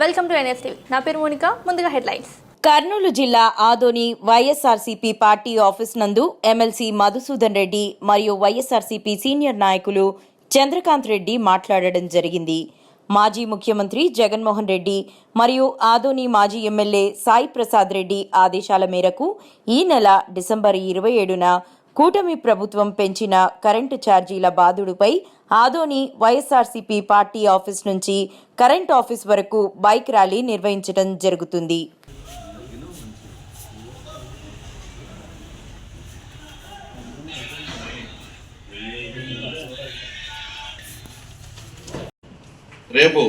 Welcome to NS నా పేరు Monica. ముందుగా హెడ్లైన్స్. కర్నూలు జిల్లా ఆదోని వైఎస్ఆర్సీపీ పార్టీ ఆఫీస్ నందు ఎమ్మెల్సీ మధుసూదన్ రెడ్డి మరియు వైఎస్ఆర్సీపీ సీనియర్ నాయకులు చంద్రకాంత్ రెడ్డి మాట్లాడడం జరిగింది. మాజీ ముఖ్యమంత్రి జగన్మోహన్ రెడ్డి మరియు ఆదోని మాజీ ఎమ్మెల్యే సాయి ప్రసాద్ రెడ్డి ఆదేశాల మేరకు ఈ నెల డిసెంబర్ ఇరవై ఏడున కూటమి ప్రభుత్వం పెంచిన కరెంటు ఛార్జీల బాధుడుపై ఆదోని వైఎస్ఆర్సీపీ పార్టీ ఆఫీస్ నుంచి కరెంట్ ఆఫీస్ వరకు బైక్ ర్యాలీ నిర్వహించడం జరుగుతుంది. రేపు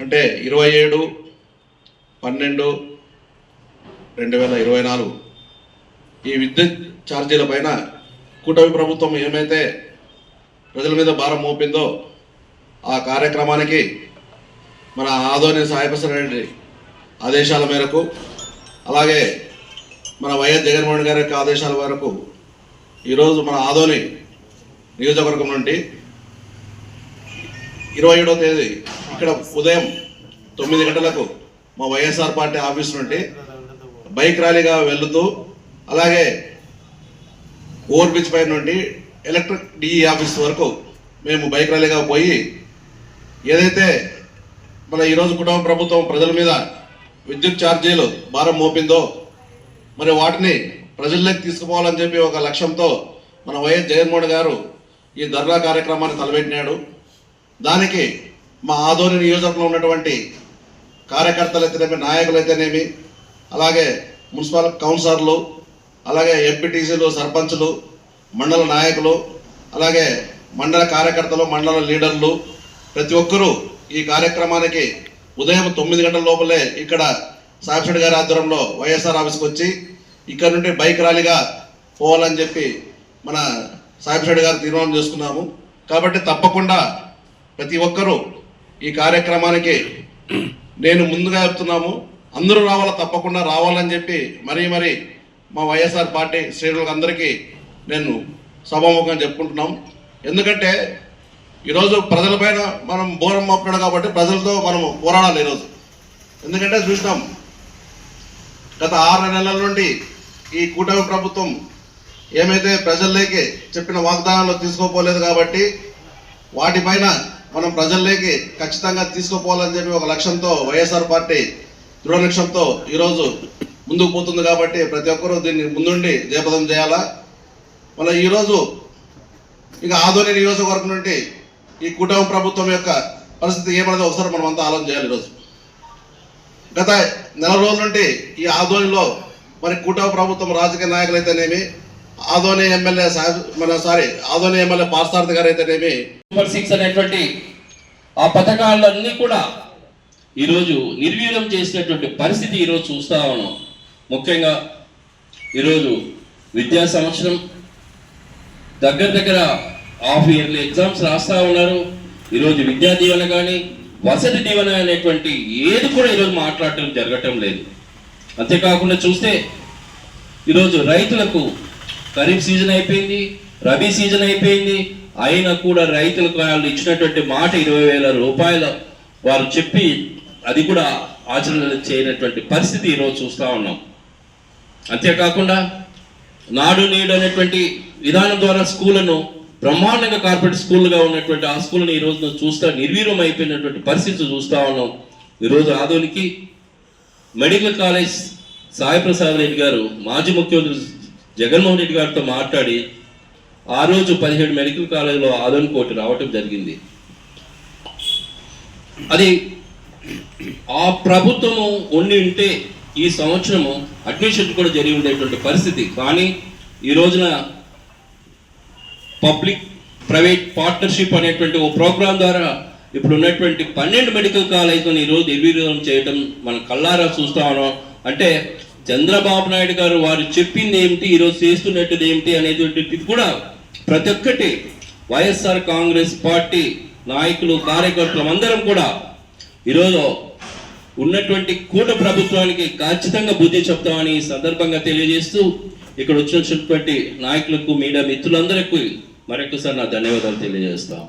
అంటే ఇరవై ఏడు పన్నెండు రెండు వేల ఇరవై నాలుగు ఈ విద్యుత్ ఛార్జీల పైన కూటమి ప్రభుత్వం ఏమైతే ప్రజల మీద భారం మోపిందో ఆ కార్యక్రమానికి మన ఆదోని సాయిప్రసాద్ రెడ్డి ఆదేశాల మేరకు అలాగే మన వైఎస్ జగన్మోహన్ గారి యొక్క ఆదేశాల మేరకు ఈరోజు మన ఆదోని నియోజకవర్గం నుండి ఇరవై ఏడవ తేదీ ఇక్కడ ఉదయం తొమ్మిది గంటలకు మా వైఎస్ఆర్ పార్టీ ఆఫీస్ నుండి బైక్ ర్యాలీగా వెళుతూ అలాగే ఓవర్ బ్రిడ్జ్ పై నుండి ఎలక్ట్రిక్ డిఈ ఆఫీస్ వరకు మేము బైక్ ర్యాలీగా పోయి ఏదైతే మన ఈరోజు కుటుంబ ప్రభుత్వం ప్రజల మీద విద్యుత్ ఛార్జీలు భారం మోపిందో మరి వాటిని ప్రజల్లోకి తీసుకుపోవాలని చెప్పి ఒక లక్ష్యంతో మన వైఎస్ జగన్మోహన్ గారు ఈ ధర్నా కార్యక్రమాన్ని తలపెట్టినాడు. దానికి మా ఆదోని నియోజకవర్గంలో ఉన్నటువంటి కార్యకర్తలు అయితేనేమి నాయకులు అయితేనేమి అలాగే మున్సిపల్ కౌన్సిలర్లు అలాగే ఎంపీటీసీలు సర్పంచులు మండల నాయకులు అలాగే మండల కార్యకర్తలు మండల లీడర్లు ప్రతి ఒక్కరూ ఈ కార్యక్రమానికి ఉదయం తొమ్మిది గంటల లోపలే ఇక్కడ సాక్షుడి గారి ఆధ్వర్యంలో వైఎస్ఆర్ ఆఫీస్కి వచ్చి ఇక్కడ నుండి బైక్ ర్యాలీగా పోవాలని చెప్పి మన సాయిబిషెడ్డి గారు తీర్మానం చేసుకున్నాము. కాబట్టి తప్పకుండా ప్రతి ఒక్కరూ ఈ కార్యక్రమానికి నేను ముందుగా చెప్తున్నాము. అందరూ రావాలా? తప్పకుండా రావాలని చెప్పి మరీ మరీ మా వైఎస్ఆర్ పార్టీ శ్రేణులకు అందరికీ నేను సభాముఖంగా చెప్పుకుంటున్నాం. ఎందుకంటే ఈరోజు ప్రజలపైన మనం బోరం మోపినాడు కాబట్టి ప్రజలతో మనం పోరాడాలి ఈరోజు. ఎందుకంటే చూసినాం గత ఆరు నెలల నుండి ఈ కూటమి ప్రభుత్వం ఏమైతే ప్రజల్లోకి చెప్పిన వాగ్దానాలు తీసుకోపోలేదు కాబట్టి వాటిపైన మనం ప్రజల్లోకి ఖచ్చితంగా తీసుకుపోవాలని చెప్పి ఒక లక్ష్యంతో వైఎస్ఆర్ పార్టీ దృఢ లక్ష్యంతో ఈరోజు ముందుకు పోతుంది కాబట్టి ప్రతి ఒక్కరూ దీన్ని ముందుండి జయప్రదం చేయాలా? మళ్ళీ ఈరోజు ఇక ఆదోని నియోజకవర్గం నుండి ఈ కూటమి ప్రభుత్వం యొక్క పరిస్థితి ఏమన్నది ఒకసారి మనం అంతా ఆలోచన చేయాలి ఈరోజు. గత నెల రోజుల నుండి ఈ ఆధోనిలో మరి కూటమి ప్రభుత్వం రాజకీయ నాయకులు అయితేనేమి ఆదోని ఎమ్మెల్యే మన సారీ ఆదోని ఎమ్మెల్యే పార్థసారథి గారు అయితేనేమి సూపర్ సిక్స్ అనేటువంటి ఆ పథకాలన్నీ కూడా ఈరోజు నిర్వీర్యం చేసినటువంటి పరిస్థితి ఈరోజు చూస్తా ఉన్నాం. ముఖ్యంగా ఈరోజు విద్యా సంవత్సరం. దగ్గర దగ్గర హాఫ్ ఇయర్లీ ఎగ్జామ్స్ రాస్తా ఉన్నారు. ఈరోజు విద్యా దీవెన కానీ వసతి దీవెన అనేటువంటి ఏది కూడా ఈరోజు మాట్లాడటం జరగటం లేదు. అంతేకాకుండా చూస్తే ఈరోజు రైతులకు ఖరీఫ్ సీజన్ అయిపోయింది రబీ సీజన్ అయిపోయింది. అయినా కూడా రైతులకు వాళ్ళు ఇచ్చినటువంటి మాట ఇరవై వేల రూపాయలు వారు చెప్పి అది కూడా ఆచరణ చేయనటువంటి పరిస్థితి ఈరోజు చూస్తూ ఉన్నాం. అంతేకాకుండా నాడు నేడు అనేటువంటి విధానం ద్వారా స్కూళ్ళను బ్రహ్మాండంగా కార్పొరేట్ స్కూల్గా ఉన్నటువంటి ఆ స్కూల్ని ఈ రోజున చూస్తా నిర్వీర్యం అయిపోయినటువంటి పరిస్థితి చూస్తా ఉన్నాం. ఈరోజు ఆధునికి మెడికల్ కాలేజ్ సాయిప్రసాద్ రెడ్డి గారు మాజీ ముఖ్యమంత్రి జగన్మోహన్ రెడ్డి గారితో మాట్లాడి ఆ రోజు పదిహేడు మెడికల్ కాలేజీలో ఆధునిక ఒకటి రావటం జరిగింది. అది ఆ ప్రభుత్వము ఉండి ఉంటే ఈ సంవత్సరము అడ్మిషన్ కూడా జరిగి ఉండేటువంటి పరిస్థితి. కానీ ఈ రోజున పబ్లిక్ ప్రైవేట్ పార్ట్నర్షిప్ అనేటువంటి ఓ ప్రోగ్రాం ద్వారా ఇప్పుడు ఉన్నటువంటి పన్నెండు మెడికల్ కాలేజీలను ఈరోజు నిర్వీర్యం చేయడం మనం కళ్ళారా చూస్తా ఉన్నాం. అంటే చంద్రబాబు నాయుడు గారు వారు చెప్పింది ఏమిటి ఈరోజు చేస్తున్నట్టుది ఏమిటి అనేటువంటిది కూడా ప్రతి ఒక్కటి వైఎస్ఆర్ కాంగ్రెస్ పార్టీ నాయకులు కార్యకర్తలు అందరం కూడా ఈరోజు ఉన్నటువంటి కూట ప్రభుత్వానికి ఖచ్చితంగా బుద్ధి చెప్తామని ఈ సందర్భంగా తెలియజేస్తూ ఇక్కడ వచ్చినటువంటి నాయకులకు మీడియా మిత్రులందరికీ మరొకసారి నా ధన్యవాదాలు తెలియజేస్తాము